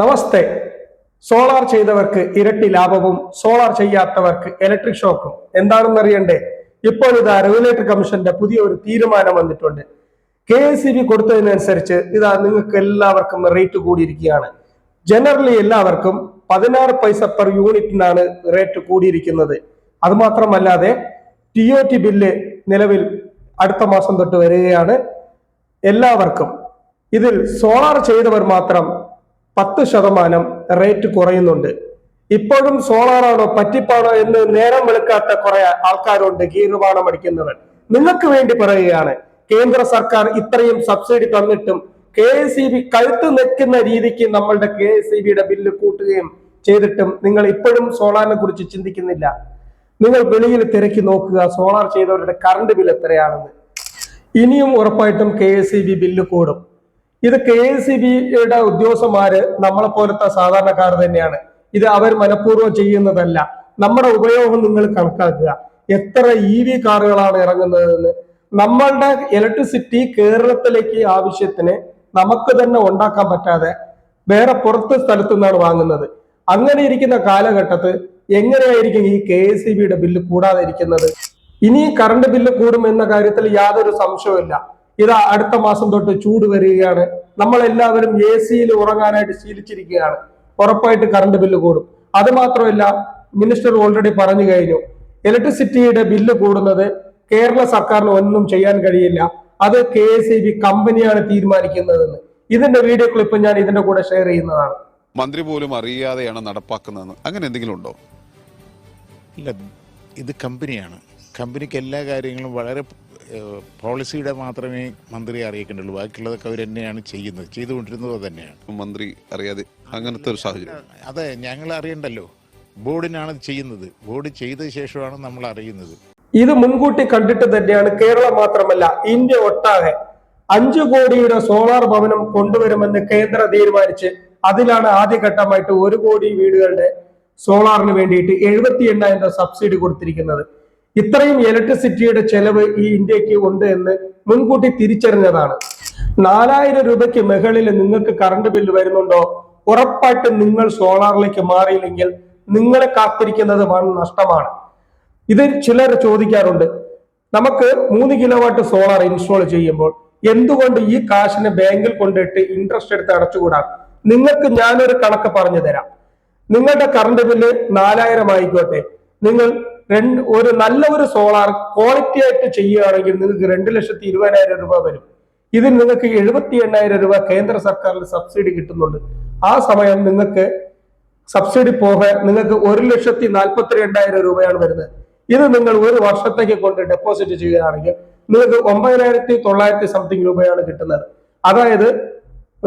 നമസ്തേ. Solar ചെയ്തവർക്ക് ഇരട്ടി ലാഭവും സോളാർ ചെയ്യാത്തവർക്ക് ഇലക്ട്രിക് ഷോക്കും എന്താണെന്ന് അറിയണ്ടേ? ഇപ്പോൾ ഇതാ റെഗുലേറ്ററി കമ്മീഷന്റെ പുതിയ ഒരു തീരുമാനം വന്നിട്ടുണ്ട്. കെ എസ് സി ബി കൊടുത്തതിനനുസരിച്ച് ഇതാ നിങ്ങൾക്ക് എല്ലാവർക്കും റേറ്റ് കൂടിയിരിക്കുകയാണ്. ജനറലി എല്ലാവർക്കും പതിനാറ് പൈസ പെർ യൂണിറ്റിനാണ് റേറ്റ് കൂടിയിരിക്കുന്നത്. അതുമാത്രമല്ലാതെ ടി ഒ ടി ബില്ല് നിലവിൽ അടുത്ത മാസം തൊട്ട് വരികയാണ്. എല്ലാവർക്കും ഇതിൽ സോളാർ ചെയ്തവർ മാത്രം പത്ത് ശതമാനം റേറ്റ് കുറയുന്നുണ്ട്. ഇപ്പോഴും സോളാറാണോ പറ്റിപ്പാണോ എന്ന് നേരം വെളുക്കാത്ത കുറെ ആൾക്കാരുണ്ട് ഗീർവാണം അടിക്കുന്നവർ നിങ്ങൾക്ക് വേണ്ടി പറയുകയാണ് കേന്ദ്ര സർക്കാർ ഇത്രയും സബ്സിഡി തന്നിട്ടും കെ എസ് ഇ ബി കഴുത്ത് നിൽക്കുന്ന രീതിക്ക് നമ്മളുടെ കെ എസ് ഇ ബിയുടെ ബില്ല് കൂട്ടുകയും ചെയ്തിട്ടും നിങ്ങൾ ഇപ്പോഴും സോളാറിനെ കുറിച്ച് ചിന്തിക്കുന്നില്ല. നിങ്ങൾ വെളിയിൽ തിരക്കി നോക്കുക സോളാർ ചെയ്തവരുടെ കറണ്ട് ബിൽ എത്രയാണെന്ന്. ഇനിയും ഉറപ്പായിട്ടും K S E B bill കൂടും. ഇത് കെ എസ് സി ബിയുടെ ഉദ്യോഗസ്ഥന്മാര് നമ്മളെ പോലത്തെ സാധാരണക്കാർ തന്നെയാണ്. ഇത് അവർ മനഃപൂർവം ചെയ്യുന്നതല്ല. നമ്മുടെ ഉപയോഗം നിങ്ങൾ കണക്കാക്കുക. എത്ര ഇ വി കാറുകളാണ് ഇറങ്ങുന്നതെന്ന്. നമ്മളുടെ ഇലക്ട്രിസിറ്റി കേരളത്തിലേക്ക് ആവശ്യത്തിന് നമുക്ക് തന്നെ ഉണ്ടാക്കാൻ പറ്റാതെ വേറെ പുറത്ത് സ്ഥലത്തു നിന്നാണ് വാങ്ങുന്നത്. അങ്ങനെ ഇരിക്കുന്ന കാലഘട്ടത്ത് എങ്ങനെയായിരിക്കും ഈ കെ എസ് സി ബിയുടെ ബില്ല് കൂടാതെ ഇരിക്കുന്നത്? ഇനി കറണ്ട് ബില്ല് കൂടും എന്ന കാര്യത്തിൽ യാതൊരു സംശയവുമില്ല. ഇത് അടുത്ത മാസം തൊട്ട് ചൂട് വരികയാണ്. നമ്മൾ എല്ലാവരും എ സിയിൽ ഉറങ്ങാനായിട്ട് ശീലിച്ചിരിക്കുകയാണ്. ഉറപ്പായിട്ട് കറണ്ട് ബില്ല് കൂടും. അത് മാത്രമല്ല മിനിസ്റ്റർ ഓൾറെഡി പറഞ്ഞു കഴിഞ്ഞു. ഇലക്ട്രിസിറ്റിയുടെ ബില്ല് കൂടുന്നത് കേരള സർക്കാരിന് ഒന്നും ചെയ്യാൻ കഴിയില്ല. അത് കെ എസ് ഇ ബി കമ്പനിയാണ് തീരുമാനിക്കുന്നതെന്ന്. ഇതിന്റെ വീഡിയോ ക്ലിപ്പ് ഞാൻ ഇതിന്റെ കൂടെ ഷെയർ ചെയ്യുന്നതാണ്. മന്ത്രി പോലും അറിയാതെയാണ് നടപ്പാക്കുന്നതെന്ന്. അങ്ങനെ എന്തെങ്കിലും ഉണ്ടോ? ഇല്ല ഇത് കമ്പനിയാണ് കമ്പനിക്ക് എല്ലാ കാര്യങ്ങളും വളരെ പോളിസിയുടെ മാത്രമേ മന്ത്രി അറിയിക്കേണ്ടുള്ളൂ. ബാക്കിയുള്ളതൊക്കെ അവർ തന്നെയാണ് ചെയ്യുന്നത്. ചെയ്തുകൊണ്ടിരുന്നത് തന്നെയാണ്. മന്ത്രി അറിയാതെ അങ്ങനത്തെ ഒരു സാഹചര്യം. അതെ ഞങ്ങൾ അറിയണ്ടല്ലോ. ബോർഡിനാണ് ചെയ്യുന്നത്. ബോർഡ് ചെയ്ത ശേഷമാണ് നമ്മൾ അറിയുന്നത്. ഇത് മുൻകൂട്ടി കണ്ടിട്ട് തന്നെയാണ് കേരളം മാത്രമല്ല ഇന്ത്യ ഒട്ടാകെ. അഞ്ചു കോടിയുടെ സോളാർ ഭവനം കൊണ്ടുവരുമെന്ന് കേന്ദ്രം തീരുമാനിച്ച് അതിലാണ് ആദ്യഘട്ടമായിട്ട് ഒരു കോടി വീടുകളുടെ സോളാറിന് വേണ്ടിയിട്ട് എഴുപത്തി എണ്ണായിരം സബ്സിഡി കൊടുത്തിരിക്കുന്നത്. ഇത്രയും ഇലക്ട്രിസിറ്റിയുടെ ചെലവ് ഈ ഇന്ത്യയ്ക്ക് ഉണ്ട് എന്ന് മുൻകൂട്ടി തിരിച്ചറിഞ്ഞതാണ്. നാലായിരം രൂപയ്ക്ക് മുകളിൽ നിങ്ങൾക്ക് കറണ്ട് ബില്ല് വരുന്നുണ്ടോ? ഉറപ്പായിട്ടും നിങ്ങൾ സോളാറിലേക്ക് മാറിയില്ലെങ്കിൽ നിങ്ങളെ കാത്തിരിക്കുന്നത് വൻ നഷ്ടമാണ്. ഇത് ചിലർ ചോദിക്കാറുണ്ട് നമുക്ക് മൂന്ന് കിലോ വാട്ട് സോളാർ ഇൻസ്റ്റാൾ ചെയ്യുമ്പോൾ എന്തുകൊണ്ട് ഈ കാശിന് ബാങ്കിൽ കൊണ്ടിട്ട് ഇൻട്രസ്റ്റ് എടുത്ത് അടച്ചുകൂടാ? നിങ്ങൾക്ക് ഞാനൊരു കണക്ക് പറഞ്ഞു തരാം. നിങ്ങളുടെ കറണ്ട് ബില്ല് നാലായിരം ആയിക്കോട്ടെ. നിങ്ങൾ രണ്ട് ഒരു നല്ല ഒരു സോളാർ ക്വാളിറ്റി ആയിട്ട് ചെയ്യുകയാണെങ്കിൽ നിങ്ങൾക്ക് രണ്ട് ലക്ഷത്തി ഇരുപതിനായിരം രൂപ വരും. ഇതിൽ നിങ്ങൾക്ക് എഴുപത്തി എണ്ണായിരം രൂപ കേന്ദ്ര സർക്കാരിൽ സബ്സിഡി കിട്ടുന്നുണ്ട്. ആ സമയം നിങ്ങൾക്ക് സബ്സിഡി പോകാൻ നിങ്ങൾക്ക് ഒരു ലക്ഷത്തി നാൽപ്പത്തി രണ്ടായിരം രൂപയാണ് വരുന്നത്. ഇത് നിങ്ങൾ ഒരു വർഷത്തേക്ക് കൊണ്ട് ഡെപ്പോസിറ്റ് ചെയ്യുകയാണെങ്കിൽ നിങ്ങൾക്ക് ഒമ്പതിനായിരത്തി തൊള്ളായിരത്തി സംതിങ് രൂപയാണ് കിട്ടുന്നത്. അതായത്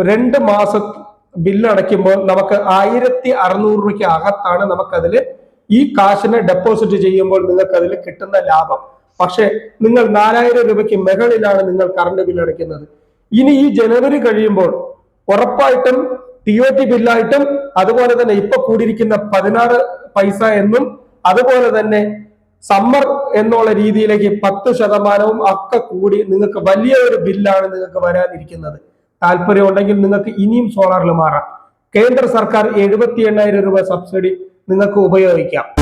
രണ്ട് മാസം ബില്ല് അടയ്ക്കുമ്പോൾ നമുക്ക് ആയിരത്തി അറുന്നൂറ് രൂപയ്ക്ക് അകത്താണ് നമുക്കതിൽ ഈ കാശിനെ ഡെപ്പോസിറ്റ് ചെയ്യുമ്പോൾ നിങ്ങൾക്ക് അതിൽ കിട്ടുന്ന ലാഭം. പക്ഷെ നിങ്ങൾ നാലായിരം രൂപയ്ക്ക് മുകളിലാണ് നിങ്ങൾ കറണ്ട് ബില്ല് അടയ്ക്കുന്നത്. ഇനി ഈ ജനുവരി കഴിയുമ്പോൾ ഉറപ്പായിട്ടും ടി ഒ ടി ബില്ലായിട്ടും അതുപോലെ തന്നെ ഇപ്പൊ കൂടിയിരിക്കുന്ന പതിനാറ് പൈസ എന്നും അതുപോലെ തന്നെ സമ്മർ എന്നുള്ള രീതിയിലേക്ക് പത്ത് ശതമാനവും ഒക്കെ കൂടി നിങ്ങൾക്ക് വലിയ ഒരു ബില്ലാണ് നിങ്ങൾക്ക് വരാനിരിക്കുന്നത്. താല്പര്യം ഉണ്ടെങ്കിൽ നിങ്ങൾക്ക് ഇനിയും സോളാറിൽ മാറാം. കേന്ദ്ര സർക്കാർ എഴുപത്തി എണ്ണായിരം രൂപ സബ്സിഡി നിങ്ങൾക്ക് ഉപയോഗിക്കാം.